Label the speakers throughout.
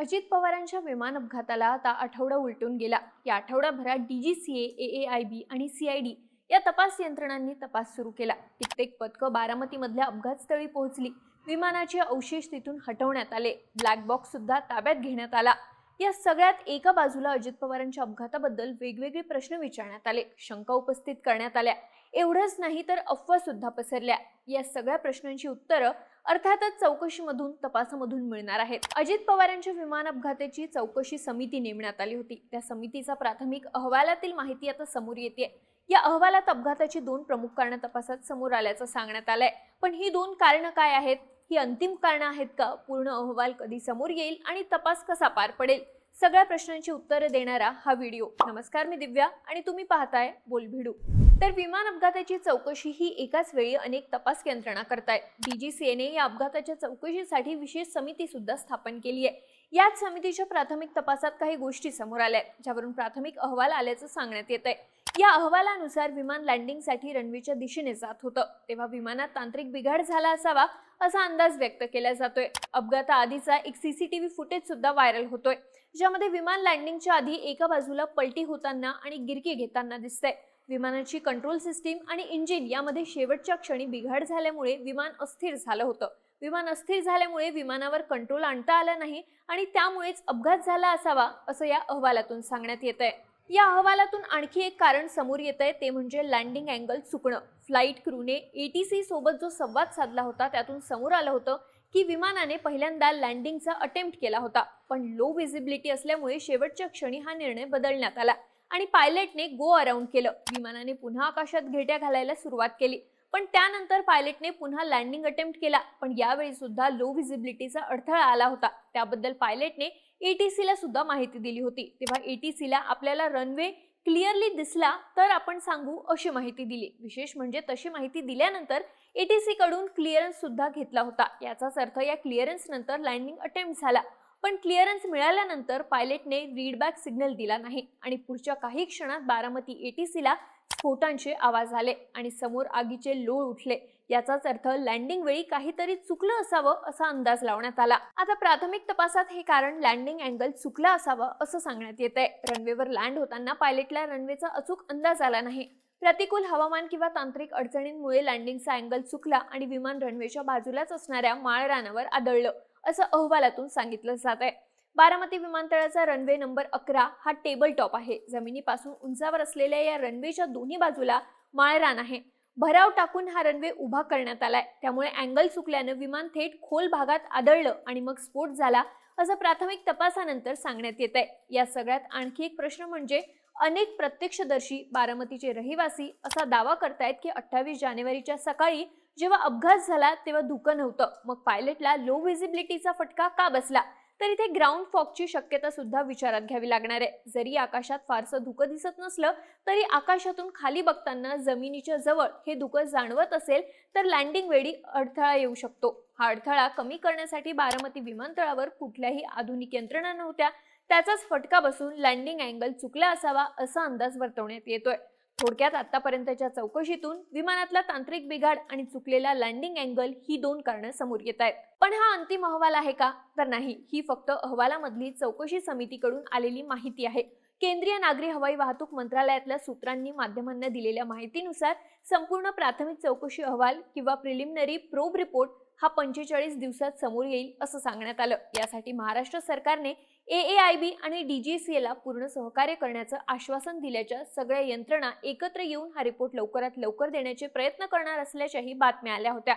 Speaker 1: अजित पवारांच्या विमान अपघाताला आता आठवडा उलटून गेला. या आठवड्याभरात डीजीसीए ए आय बी आणि सीआयडी या तपास यंत्रणांनी तपास सुरू केला. कित्येक पथकं बारामतीमधल्या अपघातस्थळी पोहोचली. विमानाचे अवशेष तिथून हटवण्यात आले. ब्लॅक बॉक्स सुद्धा ताब्यात घेण्यात आला. या सगळ्यात एका बाजूला अजित पवारांच्या अपघाताबद्दल वेगवेगळे प्रश्न विचारण्यात आले. शंका उपस्थित करण्यात आल्या. एवढंच नाही तर अफवा सुद्धा पसरल्या. या सगळ्या प्रश्नांची उत्तरं अर्थातच चौकशीमधून तपासामधून मिळणार आहेत. अजित पवारांच्या विमान अपघाताची चौकशी समिती नेमण्यात आली होती. त्या समितीचा प्राथमिक अहवालातील माहिती आता समोर येते या अहवालात अपघाताची दोन प्रमुख कारणं तपासात समोर आल्याचं सांगण्यात आलंय. पण ही दोन कारणं काय आहेत? ही अंतिम कारणं आहेत का? पूर्ण अहवाल कधी समोर येईल आणि तपास कसा पार पडेल? सगळ्या प्रश्नांची उत्तरं देणारा हा व्हिडिओ. नमस्कार मी दिव्या आणि तुम्ही पाहताय बोलभिडू. तर विमान अपघाताची चौकशी ही एकाच वेळी अनेक तपास यंत्रणा करतायत. डीजीसीएने या अपघाताच्या चौकशीसाठी विशेष समिती सुद्धा स्थापन केली आहे. याच समितीच्या प्राथमिक तपासात काही गोष्टी समोर आल्या आहेत, ज्यावरून प्राथमिक अहवाल आल्याचं सांगण्यात येत आहे या अहवालानुसार विमान लँडिंगसाठी रणवीरच्या दिशेने जात होतं. तेव्हा विमानात तांत्रिक बिघाड झाला असावा असा अंदाज व्यक्त केला जातोय. अपघाताआधीचा एक सीसीटीव्ही फुटेज सुद्धा व्हायरल होतोय ज्यामध्ये विमान लँडिंगच्या आधी एका बाजूला पलटी होताना आणि गिरकी घेताना दिसतंय. विमानाची कंट्रोल सिस्टीम आणि इंजिन यामध्ये शेवटच्या क्षणी बिघाड झाल्यामुळे विमान अस्थिर झालं होतं. विमान अस्थिर झाल्यामुळे विमानावर कंट्रोल आणता आला नाही आणि त्यामुळेच अपघात झाला असावा असं या अहवालातून सांगण्यात येत आहे या अहवालातून आणखी एक कारण समोर येत आहे ते म्हणजे लँडिंग अँगल चुकणं. फ्लाईट क्रूने एटीसी सोबत जो संवाद साधला होता त्यातून समोर आलं होतं की विमानाने पहिल्यांदा लँडिंगचा अटेम्प्ट केला होता. पण लो विजिबिलिटी असल्यामुळे शेवटच्या क्षणी हा निर्णय बदलण्यात आला आणि पायलटने गो अराउंड केलं. विमानाने पुन्हा आकाशात घेट्या घालायला सुरुवात केली. पण त्यानंतर पायलटने पुन्हा लँडिंग अटेम्प्ट केला. पण यावेळी सुद्धा लो व्हिजिबिलिटीचा अडथळा आला होता. त्याबद्दल पायलटने एटीसीला सुद्धा माहिती दिली होती. तेव्हा एटीसीला आपल्याला रनवे क्लिअरली दिसला तर आपण सांगू अशी माहिती दिली. विशेष म्हणजे तशी माहिती दिल्यानंतर एटीसी कडून क्लिअरन्स सुद्धा घेतला होता. याचाच अर्थ या क्लिअरन्स नंतर लँडिंग अटेम्प्ट झाला. पण क्लिअरन्स मिळाल्यानंतर पायलटने रीडबॅक सिग्नल दिला नाही आणि पुढच्या काही क्षणात बारामती एटीसीला स्फोटांचे आवाज आले आणि समोर आगीचे लोळ उठले. याचाच अर्थ लँडिंग वेळी काहीतरी चुकलं असावं असा अंदाज लावण्यात आला. आता प्राथमिक तपासात हे कारण लँडिंग अँगल चुकलं असावं असं सांगण्यात येत आहे रनवेवर लँड होताना पायलटला रनवेचा अचूक अंदाज आला नाही. प्रतिकूल हवामान किंवा तांत्रिक अडचणींमुळे लँडिंगचा अँगल चुकला आणि विमान रनवेच्या बाजूलाच असणाऱ्या माळरानावर आदळलं असं अहवालातून सांगितलं जात आहे बारामती विमानतळाचा रनवे नंबर अकरा हा टेबल टॉप आहे. जमिनीपासून उंचावर असलेल्या या रनवेच्या दोन्ही बाजूला माळरान आहे. भराव टाकून हा रनवे उभा करण्यात आलाय. त्यामुळे अँगल चुकल्यानं विमान थेट खोल भागात आदळलं आणि मग स्फोट झाला असं प्राथमिक तपासानंतर सांगण्यात येत आहे. या सगळ्यात आणखी एक प्रश्न म्हणजे अनेक प्रत्यक्षदर्शी बारामतीचे रहिवासी असा दावा करतायत की अठ्ठावीस जानेवारीच्या सकाळी जेव्हा अपघात झाला तेव्हा धुकं नव्हतं. मग पायलटला लो व्हिजिबिलिटीचा फटका का बसला? तर इथे ग्राउंड फॉगची शक्यता सुद्धा विचारात घ्यावी लागणार आहे. जरी आकाशात फारसं धुकं दिसत नसलं तरी आकाशातून खाली बघताना जमिनीच्या जवळ हे धुकं जाणवत असेल तर लँडिंग वेळी अडथळा येऊ शकतो. हा अडथळा कमी करण्यासाठी बारामती विमानतळावर कुठल्याही आधुनिक यंत्रणा नव्हत्या. त्याचाच फटका बसून लँडिंग अँगल चुकला असावा असा अंदाज वर्तवण्यात येतोय. थोडक्यात आतापर्यंतच्या चौकशीतून विमानातला तांत्रिक बिघाड आणि चुकलेला लँडिंग अँगल ही दोन कारणं समोर येत आहेत. पण हा अंतिम अहवाल आहे का? तर नाही. ही फक्त अहवालामधली चौकशी समितीकडून आलेली माहिती आहे. केंद्रीय नागरी हवाई वाहतूक मंत्रालयातल्या सूत्रांनी माध्यमांना दिलेल्या माहितीनुसार संपूर्ण प्राथमिक चौकशी अहवाल किंवा प्रिलिमिनरी प्रोब रिपोर्ट हा पंचेचाळीस दिवसात समोर येईल असं सांगण्यात आलं. यासाठी महाराष्ट्र सरकारने ए ए आय बी आणि डीजीसीएला पूर्ण सहकार्य करण्याचं आश्वासन दिल्याच्या सगळ्या यंत्रणा एकत्र येऊन हा रिपोर्ट लवकरात लवकर देण्याचे प्रयत्न करणार असल्याच्याही बातम्या आल्या होत्या.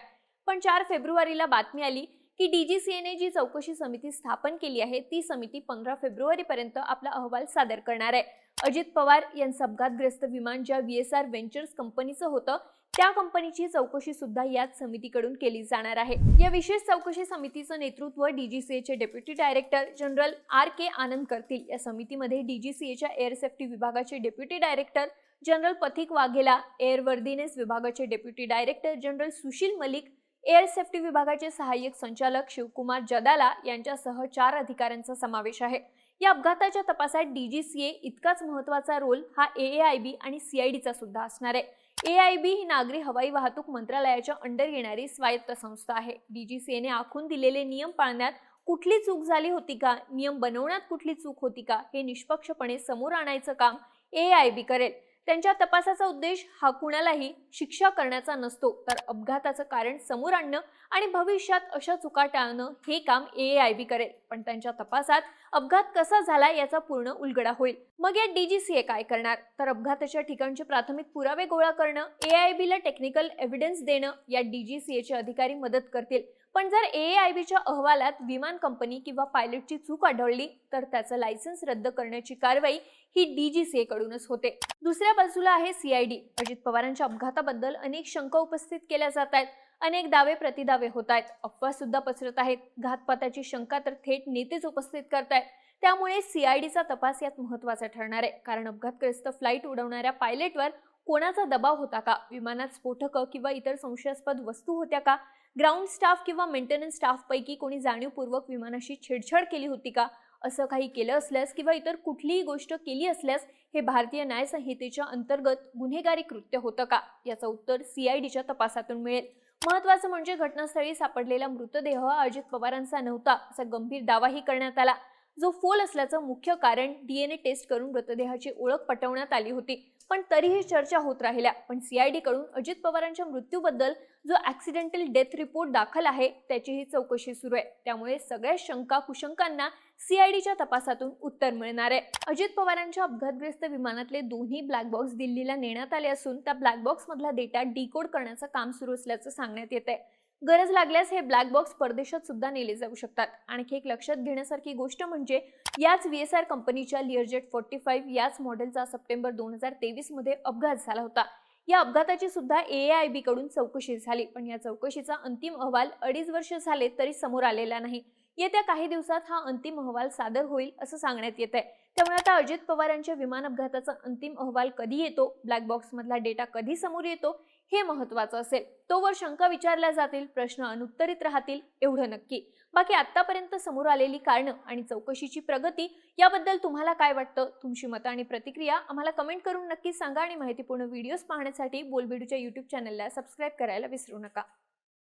Speaker 1: पण चार फेब्रुवारीला बातमी आली की डीजीसीएने जी चौकशी समिती स्थापन केली आहे ती समिती पंधरा फेब्रुवारीपर्यंत आपला अहवाल सादर करणार आहे. अजित पवार यांचं अपघातग्रस्त विमान ज्या व्ही एस आर व्हेंचर्स कंपनीचं होतं त्या कंपनीची चौकशी सुद्धा याच समितीकडून केली जाणार आहे. या विशेष चौकशी समितीचं नेतृत्व डीजीसीएचे deputy director general R K Anand करतील. या समितीमध्ये डीजीसीएच्या एअर सेफ्टी विभागाचे deputy director general Pathik Vaghela airworthiness विभागाचे deputy director general Sushil Malik air safety विभागाचे सहाय्यक संचालक शिवकुमार जदाला यांच्यासह चार अधिकाऱ्यांचा समावेश आहे. या अपघाताच्या तपासात डीजीसीए इतकाच महत्त्वाचा रोल हा ए आय बी आणि सीआयडीचा सुद्धा असणार आहे. ए आय बी ही नागरी हवाई वाहतूक मंत्रालयाच्या अंडर येणारी स्वायत्त संस्था आहे. डीजीसीएने आखून दिलेले नियम पाळण्यात कुठली चूक झाली होती का? नियम बनवण्यात कुठली चूक होती का? हे निष्पक्षपणे समोर आणायचं काम ए आय बी करेल. त्यांच्या तपासाचा उद्देश हा कुणालाही शिक्षा करण्याचा नसतो तर अपघाताचं कारण समोर आणणं आणि भविष्यात अशा चुका टाळणं हे काम ए आय बी करेल. पण त्यांच्या तपासात अपघात कसा झाला याचा पूर्ण उलगडा होईल. मग या डीजीसीए काय करणार? तर अपघाताच्या ठिकाणचे प्राथमिक पुरावे गोळा करणं ए आय बीला टेक्निकल एव्हिडन्स देणं या डीजीसीएचे अधिकारी मदत करतील. पण जर ए आय बीच्या अहवालात विमान कंपनी किंवा पायलटची चूक आढळली तर त्याचं लायसन्स रद्द करण्याची कारवाई ही डीजीसीए कडूनच होते. दुसऱ्या बाजूला आहे सीआयडी अजित पवारांच्या अपघाताबद्दल अनेक शंका उपस्थित केल्या जात आहेत. अनेक दावे प्रतिदावे होत आहेत. अफवा सुद्धा पसरत आहेत. घातपाताची शंका तर थेट नेतेच उपस्थित करतायत. त्यामुळे सीआयडीचा तपास यात महत्त्वाचा ठरणार आहे. कारण अपघातग्रस्त फ्लाईट उडवणाऱ्या पायलटवर कोणाचा दबाव होता का? विमानात स्फोटकं किंवा इतर संशयास्पद वस्तू होत्या का? ग्राउंड स्टाफ किंवा मेंटेनन्स स्टाफपैकी कोणी जाणीवपूर्वक विमानाशी छेडछाड केली होती का? असं काही केलं असल्यास किंवा इतर कुठलीही गोष्ट केली असल्यास हे भारतीय न्यायसंहितेच्या अंतर्गत गुन्हेगारी कृत्य होतं का? याचं उत्तर सीआयडीच्या तपासातून मिळेल. महत्वाचं म्हणजे घटनास्थळी सापडलेला मृतदेह अजित पवारांचा नव्हता असा गंभीर दावाही करण्यात आला. जो फोल असल्याचं मुख्य कारण डीएनए टेस्ट करून मृतदेहाची ओळख पटवण्यात आली होती. पण तरीही चर्चा होत राहिल्या. पण सीआयडी कडून अजित पवारांच्या मृत्यूबद्दल जो ऍक्सिडेंटल डेथ रिपोर्ट दाखल आहे त्याचीही चौकशी सुरू आहे. त्यामुळे सगळ्या शंका कुशंकांना सीआयडीच्या तपासातून उत्तर मिळणार आहे. अजित पवारांच्या अपघातग्रस्त विमानातले दोन्ही ब्लॅक बॉक्स दिल्लीला नेण्यात आले असून त्या ब्लॅक बॉक्समधला डेटा डिकोड करण्याचं काम सुरू असल्याचं सांगण्यात येत आहे गरज लागल्यास हे ब्लॅक बॉक्स परदेशात सुद्धा नेले जाऊ शकतात. आणखी एक लक्षात घेण्यासारखी गोष्ट म्हणजे याच व्ही एस आर कंपनीच्या लिअरजेट फोर्टी फाईव्ह याच मॉडेलचा सप्टेंबर दोन हजार तेवीसमध्ये अपघात झाला होता. या अपघाताची सुद्धा ए आय बी कडून चौकशी झाली. पण या चौकशीचा अंतिम अहवाल अडीच वर्ष झाले तरी समोर आलेला नाही. येत्या काही दिवसात हा अंतिम अहवाल सादर होईल असं सांगण्यात येत आहे त्यामुळे आता अजित पवार यांच्या विमान अपघाताचा अंतिम अहवाल कधी येतो? ब्लॅक बॉक्समधला डेटा कधी समोर येतो? हे महत्वाचं असेल. तोवर शंका विचारल्या जातील प्रश्न अनुत्तरित राहतील एवढं नक्की. बाकी आतापर्यंत समोर आलेली कारणं आणि चौकशीची प्रगती याबद्दल तुम्हाला काय वाटतं? तुमची मतं आणि प्रतिक्रिया आम्हाला कमेंट करून नक्की सांगा आणि माहितीपूर्ण व्हिडिओज पाहण्यासाठी बोलबिडूच्या यूट्यूब चॅनलला सबस्क्राईब करायला विसरू नका.